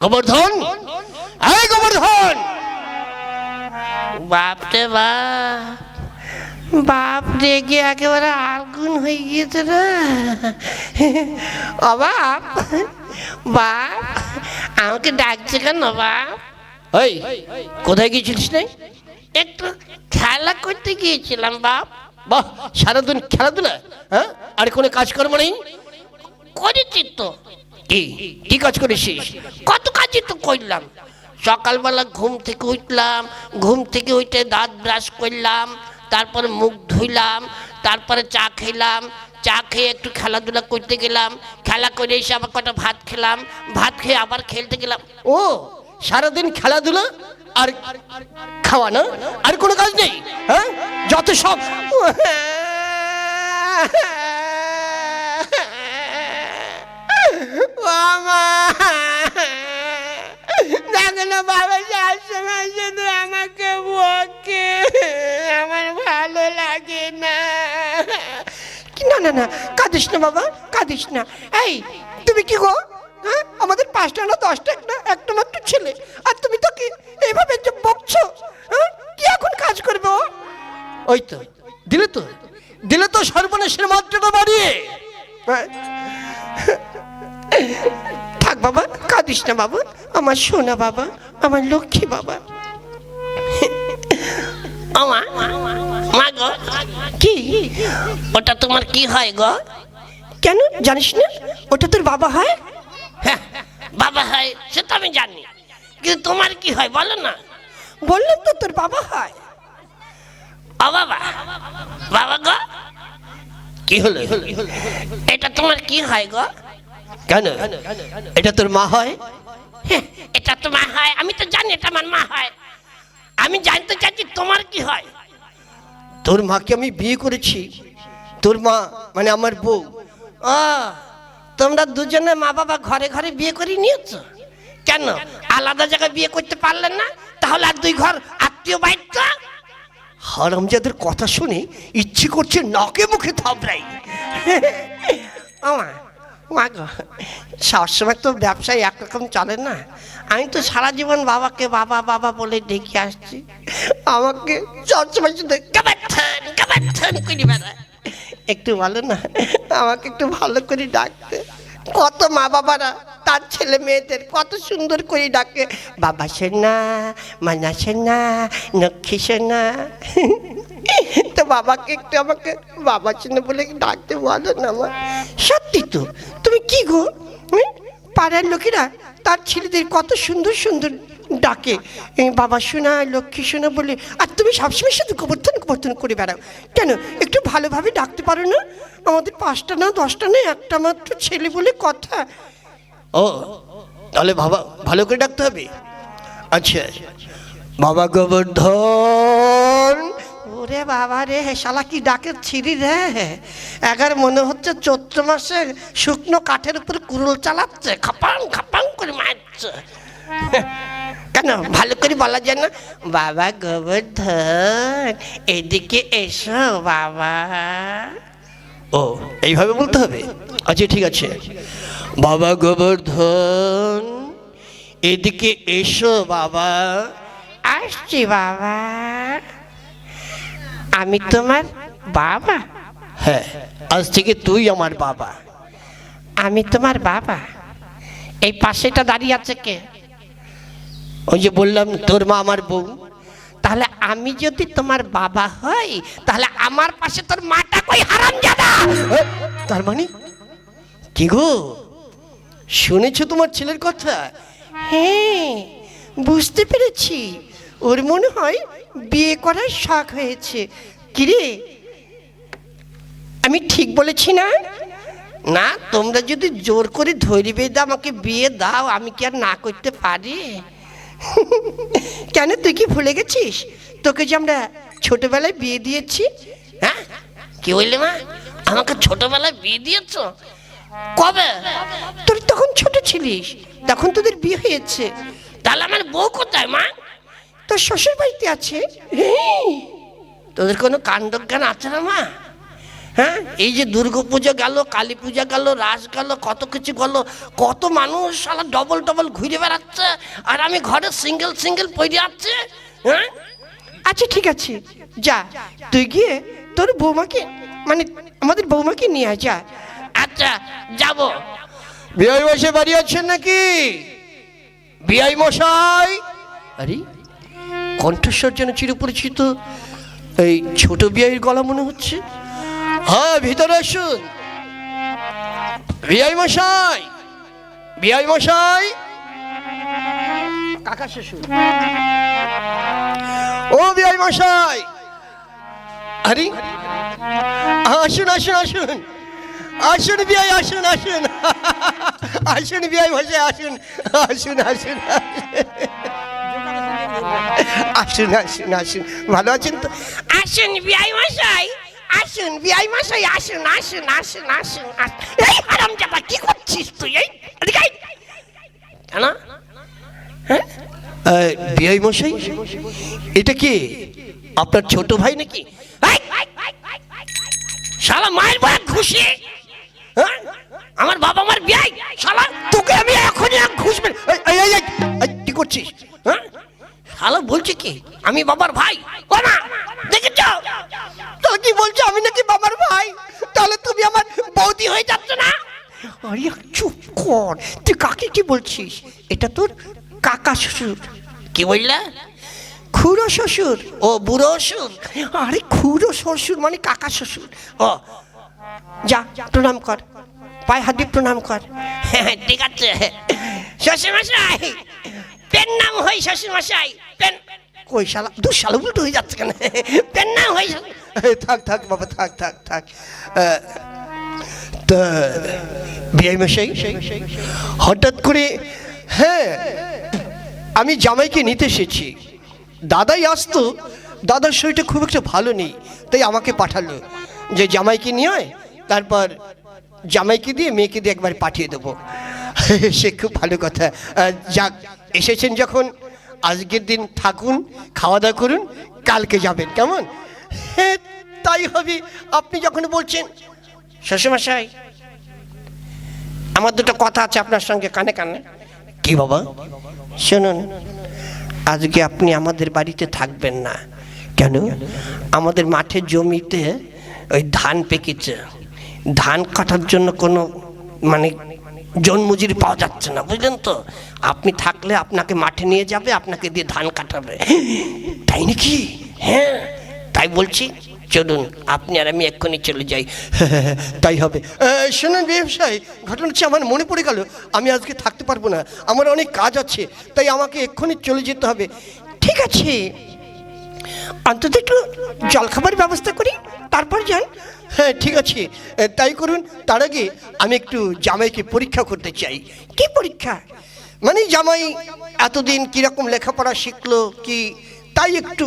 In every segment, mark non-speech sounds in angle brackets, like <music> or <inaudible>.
গোবর্ধন? এই গোবর্ধন! বাপরে বাপ। বাপ রেগে একেবারে আগুন হয়ে গিয়েছে রে ও বাপ আমাকে ডাকছে কেন বাপ? এই কোথায় গিয়েছিলিস রে? একটু খেলা করতে গিয়েছিলাম বাপ। বাহ সারাদিন খেলাধুলা হ্যাঁ? আর কোনো কাজকর্ম নেই? করেছি তো। কি? কি কাজ করেছিস? কত কাজই তো করলাম। সকালবেলা ঘুম থেকে উঠলাম, ঘুম থেকে উঠে দাঁত ব্রাশ করলাম, তারপরে মুখ ধুইলাম, তারপরে চা খেলাম, চা খেয়ে একটু খেলাধুলা করতে গেলাম, খেলা করে এসে আবার কটা ভাত খেলাম, ভাত খেয়ে আবার খেলতে গেলাম। ও, সারাদিন খেলাধুলা? আর খাওয়া না? আর কোনো কাজ নেই? হ্যাঁ? যত সব বাবা দেখো না বাবা সবসময় শুধু আমাকে বকে আমার ভালো লাগে না না না না কাঁদিস না বাবা কাঁদিস না। এই তুমি কি গো? হ্যাঁ আমাদের পাঁচটা না দশটা না একটা মাত্র ছেলে। আর তুমি তো কি এইভাবে যে বকছো? হ্যাঁ কি এখন কাজ করবে ওই তো দিলে তো দিলে তো সর্বনাশের মাত্রাটা বাড়িয়ে। হ্যাঁ? থাক বাবা কাঁদিস না বাবা। আমার সোনা বাবা আমার লক্ষ্মী বাবা। মা মা গো কি? ওটা তোমার কি হয় গো? কেন? জানিস না? ওটা তোর বাবা হয়? হ্যাঁ, বাবা হয় সে তো আমি জানি। কিন্তু তোমার কি হয় বলো না। বললাম তো তোর বাবা হয়। ও বাবা বাবা গো কি হলো? এটা তোমার কি হয় গো? কেন? এটা তোর মা হয়? হ্যাঁ, এটা মা হয়। আমি তো জানি এটা আমার মা হয়। আমি জানতে চাচ্ছি তোমার কি হয়? তোর মাকে আমি বিয়ে করেছি। তোর মা মানে আমার বউ। ও তোমরা দুজনে মা বাবা ঘরে ঘরে বিয়ে করে নিয়েছ? কেন? আলাদা জায়গায় বিয়ে করতে পারলেন না? তাহলে আর দুই ঘর আত্মীয় বাইর হারামজাদের কথা শুনে ইচ্ছে করছে নাকে মুখে থাবড়াই। আমা মা সবসময় তো ব্যবসায় একরকম চলে না। আমি তো সারা জীবন বাবাকে বাবা বাবা বলে ডেকে আসছি। আমাকে সবসময় শুধু একটু বলো না, আমাকে একটু ভালো করে ডাকতে। কত মা বাবারা, তার ছেলে মেয়েদের কত সুন্দর করে ডাকে। বাবা সোনা, মানা সোনা, লক্ষ্মী সোনা। তো বাবাকে একটু আমাকে বাবা সোনা বলে ডাকতে বলো না আমার সত্যি তো? তুমি কি গো? পাড়ার লোকেরা তার ছেলেদের কত সুন্দর সুন্দর ডাকে। বাবা শোনা, লক্ষ্মী শোনা বলে, আর তুমি সবসময় শুধু গোবর্ধন গোবর্ধন করে বেড়াও। কেন? একটু ভালোভাবে ডাকতে পারো না? আমাদের পাঁচটা না, দশটা না, একটা মাত্র ছেলে বলে কথা। ও, তাহলে বাবা ভালো করে ডাকতে হবে? আচ্ছা বাবা গোবর্ধন ওরে বাবা রে শালা কি ডাকে ছিড়ি রে? এগার মনে হচ্ছে চৈত্র মাসে শুকনো কাঠের উপর কুরুল চালাচ্ছে খাপাং খাপাং করে মারছে। কেন ভালো করে বলা যায় না? বাবা গোবর্ধন এদিকে এসো বাবা। ও এইভাবে বলতে হবে? আচ্ছা ঠিক আছে। বাবা গোবর্ধন এদিকে এসো বাবা। আসছি বাবা। আমি তোমার বাবা। হ্যাঁ আজ থেকে তুই আমার বাবা। আমি তোমার বাবা। এই পাশেটা দাঁড়িয়ে আছে কে? ওই যে বললাম তোর মা আমার বউ। তাহলে আমি যদি তোমার বাবা হই তাহলে আমার পাশে তোর মাটা কই হারাম জাদা তার মানে? কি গো? শুনেছো তোমার ছেলের কথা? হ্যাঁ বুঝতে পেরেছি। ওর মনে হয় বিয়ে করার শখ হয়েছে। কিরে? আমি ঠিক বলেছি না? না, তোমরা যদি জোর করে ধরি বেঁধে আমাকে বিয়ে দাও, আমি কি আর না করতে পারি? কেন তুই কি ভুলে গেছিস? তোকে যে আমরা ছোটবেলায় বিয়ে দিয়েছি হ্যাঁ? কি বললে মা? আমাকে ছোটবেলায় বিয়ে দিয়েছ? কবে? তোর তখন ছোট ছিলিস, তখন তোদের বিয়ে হয়েছে। তাহলে আমার বউ কোথায় মা? তোর শ্বশুর বাড়িতে আছে? তোদের কোনো কাণ্ড জ্ঞান আছে না মা? হ্যাঁ? এই যে দুর্গা পুজো গেল কালী পূজা গেল রাস গেল কত কিছু গেল কত মানুষ সালা ডবল ডবল ঘুরে বেড়াচ্ছে আর আমি ঘরে সিঙ্গেল সিঙ্গেল পড়ে যাচ্ছে হ্যাঁ? আচ্ছা ঠিক আছে। যা তুই গিয়ে তোর বৌমাকে মানে আমাদের বৌমাকে নিয়ে আয় যা। আচ্ছা যাব। বিআই মশাই বাড়ি আছেন নাকি? বিআই মশাই? আরে কণ্ঠস্বর যেন চিরপরিচিত। এই ছোট বিআইয়ের গলা মনে হচ্ছে। হ্যাঁ ভিতরে আসুন। বিয়াই মশাই বিয়াই মশাই। কাকা শ্বশুর। ও বিআই মশাই। আরে, আসুন আসুন আসুন। আসুন বিআই আসুন আসুন। আসুন বিআই মশাই আসুন আসুন আসুন আসুন। আসুন আসুন আসুন। ভালো আছেন তো? আসুন বিআই মশাই আসুন বিআই মশাই আসুন আসুন আসুন আসুন। এই হারাম জামা কি করছিস তুই? এই। কেন? আহ, বিআই মশাই এটা কি? আপনার ছোট ভাই নাকি? শালা মায়ের বয়া ঘুষি। হ্যাঁ? আমার বাবা মার বিয়াই শালা। তোকে আমি এখনই এই, কি করছিস? হ্যাঁ? শালা বলছে কি? আমি বাবার ভাই। ও মা দেখেছ? তো কি বলছো? আমি নাকি বাবার ভাই। তাহলে তুমি আমার বৌদি হয়ে যাচ্ছ না? আরে চুপ কর। তুই কাকে কি বলছিস? এটা তোর কাকা শ্বশুর। কি বললা? খুড়ো শ্বশুর। ও বুড়ো অসুর আরে খুড়ো শ্বশুর মানে কাকা শ্বশুর। ও যা প্রণাম কর। পায়ে হাত দিয়ে প্রণাম কর। ঠিক আছে। শ্বশুর মশাই পেন নাম হই শ্বশুর মশাই, পেন। কই শালা দু শালা উল্টো হয়ে যাচ্ছে কেন? পেন নাম হই থাক থাক বাবা, থাক থাক থাক। তা, বিআই মশাই, হঠাৎ করে হ্যাঁ আমি জামাইকে নিতে এসেছি। দাদাই আসতো, দাদার শরীরটা খুব একটা ভালো নেই, তাই আমাকে পাঠালো যে জামাইকে নিয়ে তারপর জামাইকে দিয়ে মেয়েকে দিয়ে একবার পাঠিয়ে দেবো। সে খুব ভালো কথা। যাক এসেছেন যখন, আজকের দিন থাকুন খাওয়া দাওয়া করুন, কালকে যাবেন, কেমন? হ্যাঁ তাই হবে। আপনি যখন বলছেন শ্বশুর মশাই আমার দুটো কথা আছে আপনার সঙ্গে, কানে কানে। কি বাবা? শুনুন, আজকে আপনি আমাদের বাড়িতে থাকবেন না। কেন? আমাদের মাঠের জমিতে ওই ধান পেকেছে। ধান কাটার জন্য কোনো মানে জন্মজুরি পাওয়া যাচ্ছে না, বুঝলেন তো? আপনি থাকলে আপনাকে মাঠে নিয়ে যাবে, আপনাকে দিয়ে ধান কাটাবে। তাই নাকি? হ্যাঁ তাই বলছি, চলুন, আপনি আর আমি এক্ষুনি চলে যাই। <laughs> তাই হবে। শোনেন ব্যবসায়ী, ঘটনা হচ্ছে আমার মনে পড়ে গেল, আমি আজকে থাকতে পারব না, আমার অনেক কাজ আছে, তাই আমাকে এক্ষুনি চলে যেতে হবে। ঠিক আছে, অন্তত একটু জলখাবার ব্যবস্থা করি, তারপর যান। হ্যাঁ ঠিক আছে। তাই করুন। তার আগে আমি একটু জামাইকে পরীক্ষা করতে চাই। কি পরীক্ষা? মানে জামাই এতদিন কীরকম লেখাপড়া শিখলো কি? তাই একটু।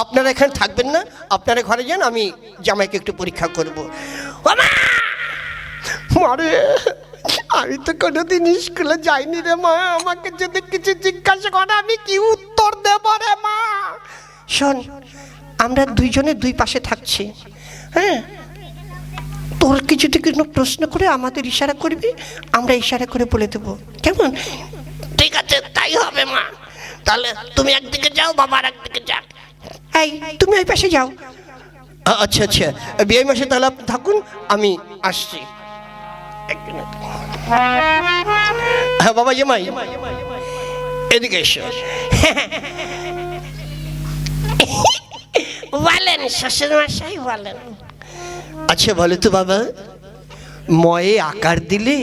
আপনারা এখানে থাকবেন না। আপনারা ঘরে যান, আমি জামাইকে একটু পরীক্ষা করব। মারে, আমি তো কোনোদিন স্কুলে যাইনি রে মা। আমাকে যদি কিছু জিজ্ঞাসা করে, আমি কি উত্তর দেব রে মা? শোন, আমরা দুইজনে দুই পাশে থাকছি। হ্যাঁ? তোর কিছু থেকে কোনো প্রশ্ন করে আমাদের ইশারা করবি আমরা ইশারা করে বলে দেবো। কেমন? ঠিক আছে তাই হবে মা। তাহলে তুমি একদিকে যাও বাবার একদিকে যাক। এই তুমি ওই পাশে যাও। আচ্ছা আচ্ছা। বিয়ে মাসে তাহলে আপনি থাকুন আমি আসছি। হ্যাঁ বাবা জামাই। এদিকে এসো। <laughs> বলেন শ্বশুর মশাই বলেন। আচ্ছা বলো তো বাবা, ময়ে আকার দিলে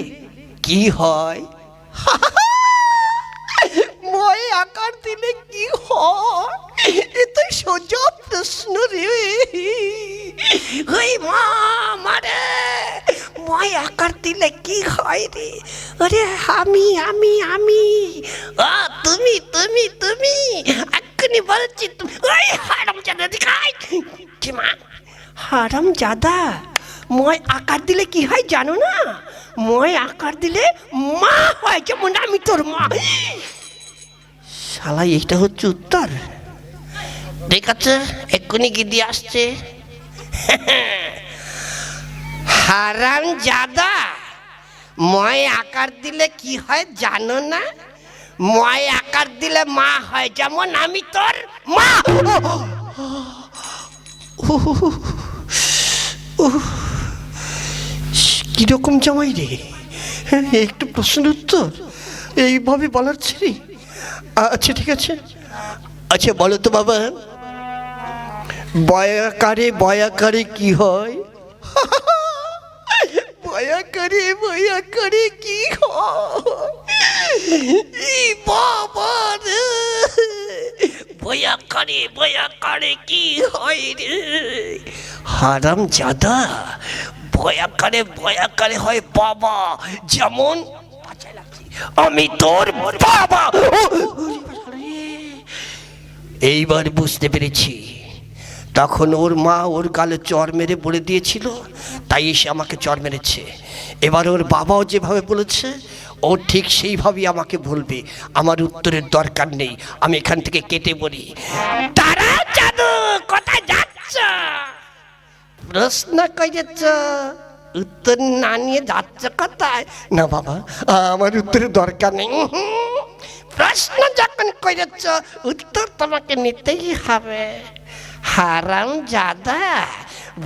কি হয়? <laughs> ময়ে আকার দিলে কি হয়? এ তো সোজা প্রশ্ন রে। ওই মা মারে মই আকার দিলে কি হয় রে? আরে আমি আমি আমি। ও তুমি তুমি তুমি। এক্ষুনি বলছি, তুমি ওই হারাম জানা দেখাই। কি মা? হারাম জাদা। ময় আকার দিলে কি হয় জানো না? ময় আকার দিলে মা হয়, যেমন আমি তোর মা। শালা, এইটা হচ্ছে উত্তর। ঠিক আছে, এক্ষুনি গিয়ে দিয়ে আসছে। হারাম জাদা। ময় আকার দিলে কি হয় জানো না? ময় আকার দিলে মা হয়, যেমন আমি তোর মা। কীরকম জামাই রে? হ্যাঁ একটু প্রশ্নের উত্তর। এইভাবে বলার ছিলি আচ্ছা ঠিক আছে। আচ্ছা বলো তো বাবা। বয়াকারে বয়াকারে কি হয়? বয়াকারে বয়াকারে কি হয়? বাবা রে! বয়া করে বয়া করে কি হয় রে? হারাম জাদা। বয়া করে বয়া করে হয় বাবা। যেমন, আমি তোর বাবা। এইবার বুঝতে পেরেছি। তখন ওর মা ওর গালে চর মেরে বলে দিয়েছিল, তাই এসে আমাকে চর মেরেছে। এবার ওর বাবাও যেভাবে বলেছে, ও ঠিক সেইভাবেই আমাকে বলবে। আমার উত্তরের দরকার নেই, আমি এখান থেকে কেটে পড়ি তারা জাদু প্রশ্ন করেছ উত্তর না নিয়ে যাচ্ছ কোথায় না বাবা আমার উত্তরের দরকার নেই প্রশ্ন যখন করেছ উত্তর তোমাকে নিতেই হবে হারাম জাদা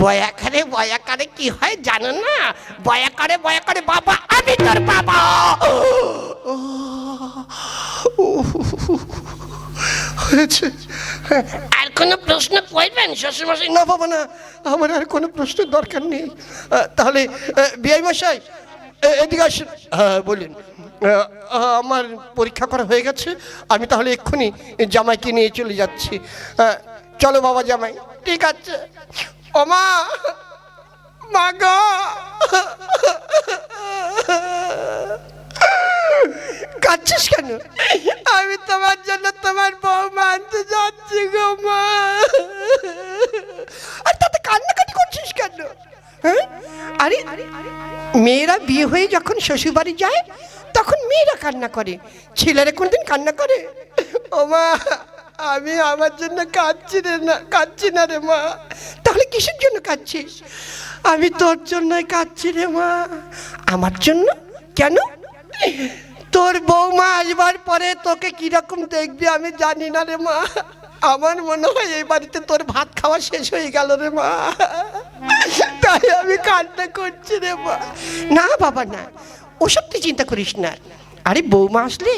বয়াকারে বয়াকারে কি হয় জানো না বয়াকারে বয়াকারে বাবা আমি তোর বাবা হয়েছে। আর কোনো প্রশ্ন করবেন? শ্বশুরমশাই? না বাবা না। আমার আর কোনো প্রশ্নের দরকার নেই। তাহলে বিআই মশাই এদিকে আসুন। হ্যাঁ বলুন। আমার পরীক্ষা করা হয়ে গেছে। আমি তাহলে এক্ষুনি জামাইকে নিয়ে চলে যাচ্ছি। চলো বাবা জামাই। ঠিক আছে। ওমা মা গো! কাঁদছিস কেন? আমি তোমার জন্য তোমার বউ মানতে যাচ্ছি গো মা। আর তাতে কান্নাকাটি করছিস কেন? হ্যাঁ? আরে মেয়েরা বিয়ে হয়ে যখন শ্বশুরবাড়ি যায় তখন মেয়েরা কান্না করে। ছেলেরা কোনদিন কান্না করে? ও মা আমি আমার জন্য কাঁদছি রে না কাঁদছি না রে মা। তাহলে কিসের জন্য কাঁদছিস? আমি তোর জন্যই কাঁদছি রে মা। আমার জন্য? কেন? তোর বৌমা আসবার পরে তোকে কীরকম দেখবি আমি জানি না রে মা। আমার মনে হয় এই বাড়িতে তোর ভাত খাওয়া শেষ হয়ে গেল রে মা। তাই আমি কান্না করছি রে মা। না বাবা না। ওসব তুই চিন্তা করিস না। আরে বৌমা আসলে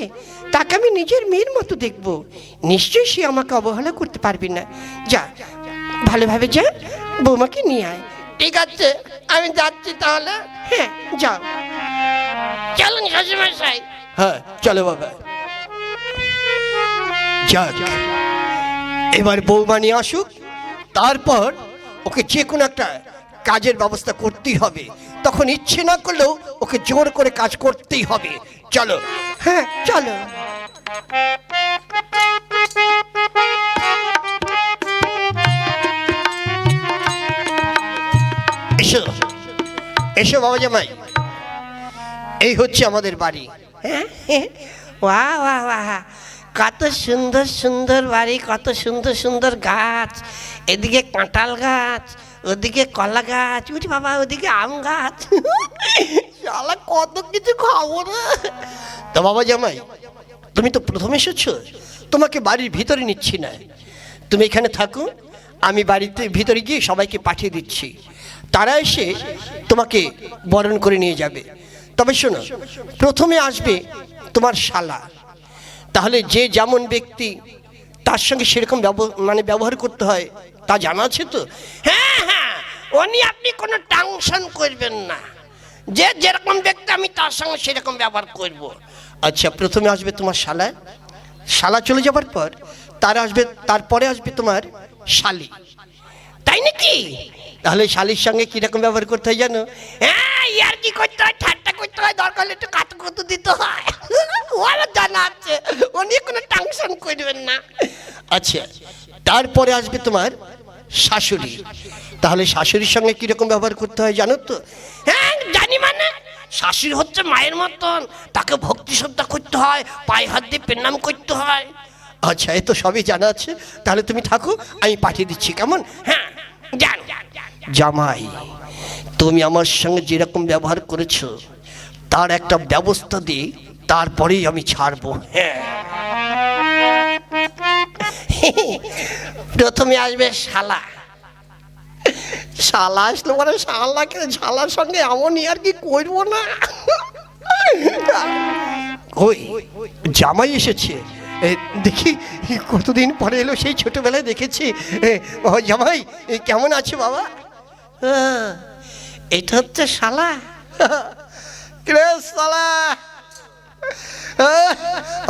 তাকে আমি নিজের মেয়ের মতো দেখব। নিশ্চয়ই সে আমাকে অবহেলা করতে পারবে না। যা ভালোভাবে যা বৌমাকে নিয়ে আয়। ঠিক আছে আমি যাচ্ছি তাহলে। হ্যাঁ যাও। চলুন শ্বশুরমশাই। হ্যাঁ চলো বাবা। যাক, এবার বৌমা নিয়ে আসুক, তারপর ওকে যে কোনো একটা কাজের ব্যবস্থা করতেই হবে। তখন ইচ্ছে না করলেও ওকে জোর করে কাজ করতেই হবে। চলো। হ্যাঁ চলো। এসো এসো বাবা জামাই। এই হচ্ছে আমাদের বাড়ি। হ্যাঁ? ওয়া বাহ কত সুন্দর সুন্দর বাড়ি, কত সুন্দর সুন্দর গাছ। এদিকে কাঁঠাল গাছ, ওদিকে কলা গাছ, উঠি বাবা, ওদিকে আম গাছ। কত কিছু খাব না। তো বাবা জামাই, তুমি তো প্রথম এসেছ। তোমাকে বাড়ির ভিতরে নিচ্ছি না। তুমি এখানে থাকো, আমি বাড়িতে ভিতরে গিয়ে সবাইকে পাঠিয়ে দিচ্ছি। তারা এসে তোমাকে বরণ করে নিয়ে যাবে। তবে শোনো, প্রথমে আসবে তোমার শালা। তাহলে যে যেমন ব্যক্তি তার সঙ্গে সেরকম মানে ব্যবহার করতে হয়, তা জানা আছে তো? হ্যাঁ হ্যাঁ উনি আপনি কোনো টেনশন করবেন না। যে যেরকম ব্যক্তি আমি তার সঙ্গে সেরকম ব্যবহার করব। আচ্ছা প্রথমে আসবে তোমার শালা। শালা চলে যাবার পর, তার আসবে, তারপরে আসবে তোমার শালি। তাই নাকি? তাহলে শালির সঙ্গে কীরকম ব্যবহার করতে হয় জানো? হ্যাঁ ইয়ার কি করতে হয়? ঠাট্টা করতে হয় দরকার হলে একটু কাতু কুতু দিতে হয়। ও আমার জানা আছে উনি কোনো টেনশন করবেন না। আচ্ছা তারপরে আসবে তোমার শাশুড়ি। তাহলে শাশুড়ির সঙ্গে কীরকম ব্যবহার করতে হয় জানো তো? হ্যাঁ জানি মানে। শাশুড়ি হচ্ছে মায়ের মতন তাকে ভক্তি শ্রদ্ধা করতে হয় পায়ে হাত দিয়ে প্রণাম করতে হয়। আচ্ছা এ তো সবই জানা আছে। তাহলে তুমি থাকো আমি পাঠিয়ে দিচ্ছি কেমন? হ্যাঁ জান জান। জামাই, তুমি আমার সঙ্গে যেরকম ব্যবহার করেছ, তার একটা ব্যবস্থা দিই তারপরেই আমি ছাড়বো। হ্যাঁ। প্রথমে আসবে শালা। শালা আসলে পরে শালাকে, শালার সঙ্গে এমনই আর কি করব না। ওই, জামাই এসেছে। দেখি, কতদিন পরে এলো সেই ছোটবেলায় দেখেছি। জামাই কেমন আছে বাবা? এটা হচ্ছে শালা। কিরে সালা আহ,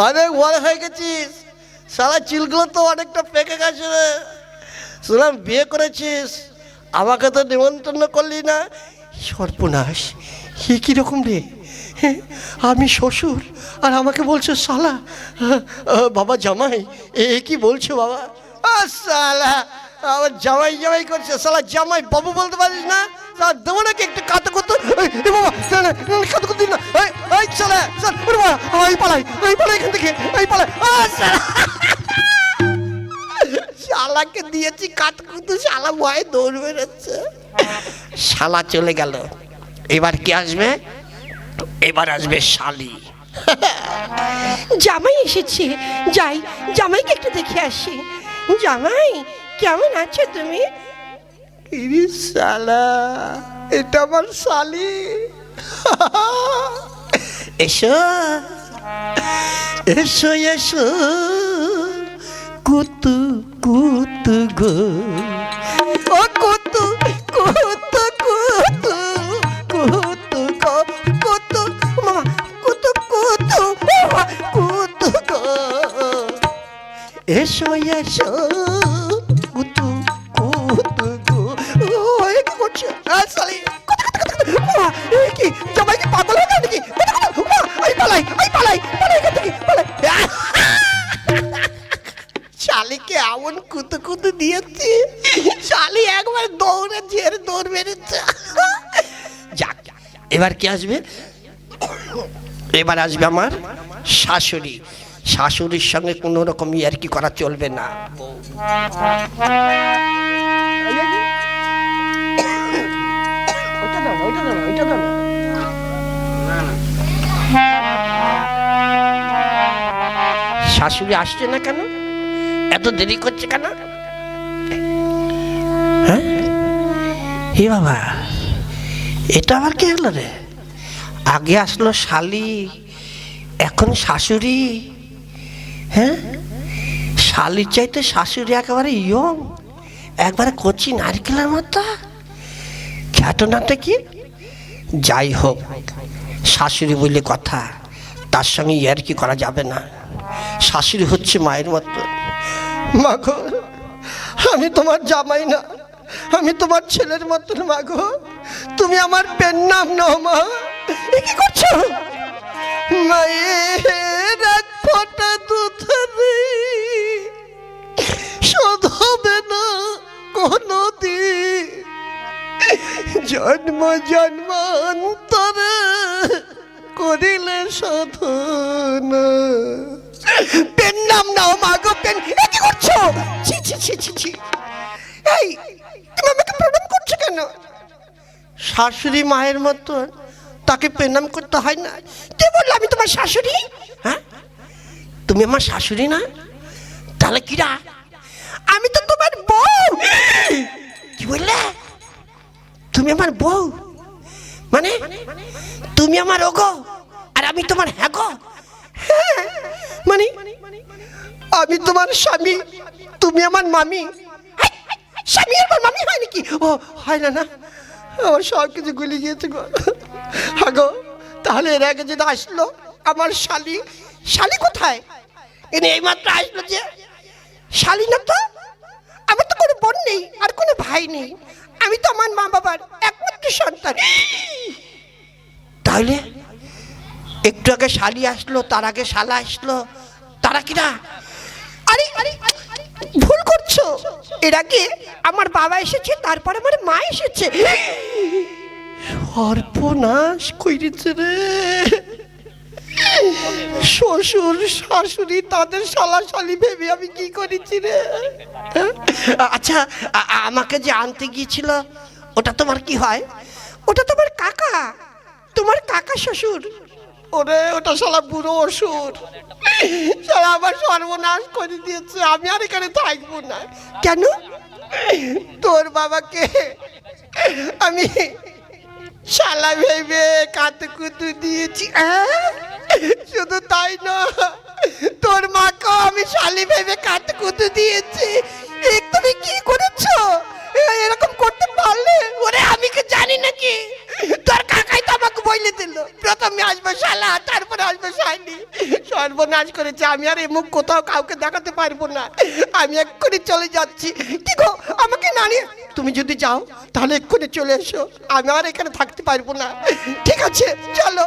অনেক বড় হয়ে গেছিস। সালা চুলগুলো তো অনেকটা পেকে গেছে রে। শুনলাম বিয়ে করেছিস। আমাকে তো নিমন্ত্রণ করলি না। সর্বনাশ হে কীরকম রে? হ্যাঁ, আমি শ্বশুর আর আমাকে বলছো আহ, বাবা জামাই এ কি বলছো বাবা? আহ, আমার জামাই জামাই করছে সালা জামাই, বাবু বলতে পারিস না? একটু করতো? দিয়েছি দৌড় বেরোচ্ছে। শালা চলে গেল। এবার কি আসবে? এবার আসবে শালি। জামাই এসেছে। যাই, জামাইকে একটু দেখে আসি। জামাই কেমন আছো তুমি? শালা, এটা আমার শালি। এসো এসো এসো, কুতু কুতু গো। ও কুতু কুতু কুতু কুতু গো, কুতু মামা কুতু কুতু কুতু গো। এসো এসো। এবার কি আসবে? এবার আসবে আমার শাশুড়ি। শাশুড়ির সঙ্গে কোনো রকম ইয়ার কি করা চলবে না। শাশুড়ি আসছে না কেন? এত দেরি করছে কেন? হ্যাঁ? হে বাবা এটা আবার কে হলো রে? আগে আসলো শালি, এখন শাশুড়ি। হ্যাঁ? শালির চাইতে শাশুড়ি একেবারে ইয়ং একবারে কচি নারকেলের মতো। ঘটনাটা কি? যাই হোক, শাশুড়ি বলে কথা, তার সঙ্গে ইয়ার কি করা যাবে না। শাশুড়ি হচ্ছে মায়ের মতো। মা গো, আমি তোমার জামাই না, আমি তোমার ছেলের মতন মা গো। তুমি আমার পেন নাম নাও মা। কি করছ? দুধ শোধ হবে না কোনো দিন জন্ম জন্মান্তরে করিলে শোধন পেন নাম নাও মা গো পেন এ কি করছ? ছি ছি ছি ছি ছি। এই, তুমি আমাকে প্রণাম করছ কেন? শাশুড়ি মায়ের মতো তাকে প্রণাম করতে হয় না। কে বলল আমি তোমার শাশুড়ি? হ্যাঁ? তুমি আমার শাশুড়ি না? তাহলে কিরা? আমি তো তোমার বউ। কি বললে? তুমি আমার বউ। মানে তুমি আমার ওগো, আর আমি তোমার হ্যাঁ গো মানে আমি তোমার স্বামী, তুমি আমার মামি। স্বামী আমার মামি হয় নাকি? ও, হয় না না। আমার সব কিছু গুলি গিয়েছে গো। হ্যাঁ গো তাহলে এর আগে যেটা আসলো আমার শালি শালি কোথায়? এনে এইমাত্র আসলো যে শালি না তো? আমার তো কোনো বোন নেই আর কোনো ভাই নেই। আমি তো আমার মা বাবার একমাত্র সন্তান। তাহলে একটু আগে শালি আসলো তার আগে শালা আসলো তারা কিনা? আরে আরে, ভুল করছ? এর আগে আমার বাবা এসেছে, তারপর আমার মা এসেছে। সর্বনাশ কইরেছে রে। শ্বশুর, শাশুড়ি, তাদের শালাশালি ভেবে আমি কি করেছি রে? আচ্ছা আ- আ- আমাকে যে আনতে গিয়েছিল, ওটা তোমার কি হয়? ওটা তোমার কাকা। তোমার কাকা শ্বশুর। ওরে, ওটা শালা বুড়ো অসুর শালা আমার সর্বনাশ করে দিয়েছে, আমি আর এখানে থাকব না। কেন? তোর বাবাকে আমি শালা ভেবে কাতু কুতু দিয়েছি! শুধু তাই না, তোর মাকেও আমি শালি ভেবে কাতু কুতু দিয়েছি। তুমি কি করেছ? এরকম করতে পারলে? ওরে, আমি কি জানি নাকি? তোর কাকাই তো আমাকে বইলে দিল। প্রথমে আসবে শালা, তারপরে আসবে শালি সর্বনাশ করেছে, আমি আর এই মুখ কোথাও কাউকে দেখাতে পারব না। আমি এক্ষুনি চলে যাচ্ছি। কি গো, আমাকে নানি তুমি যদি যাও, তাহলে এক্ষুনি চলে এসো। আমি আর এখানে থাকতে পারব না। ঠিক আছে, চলো।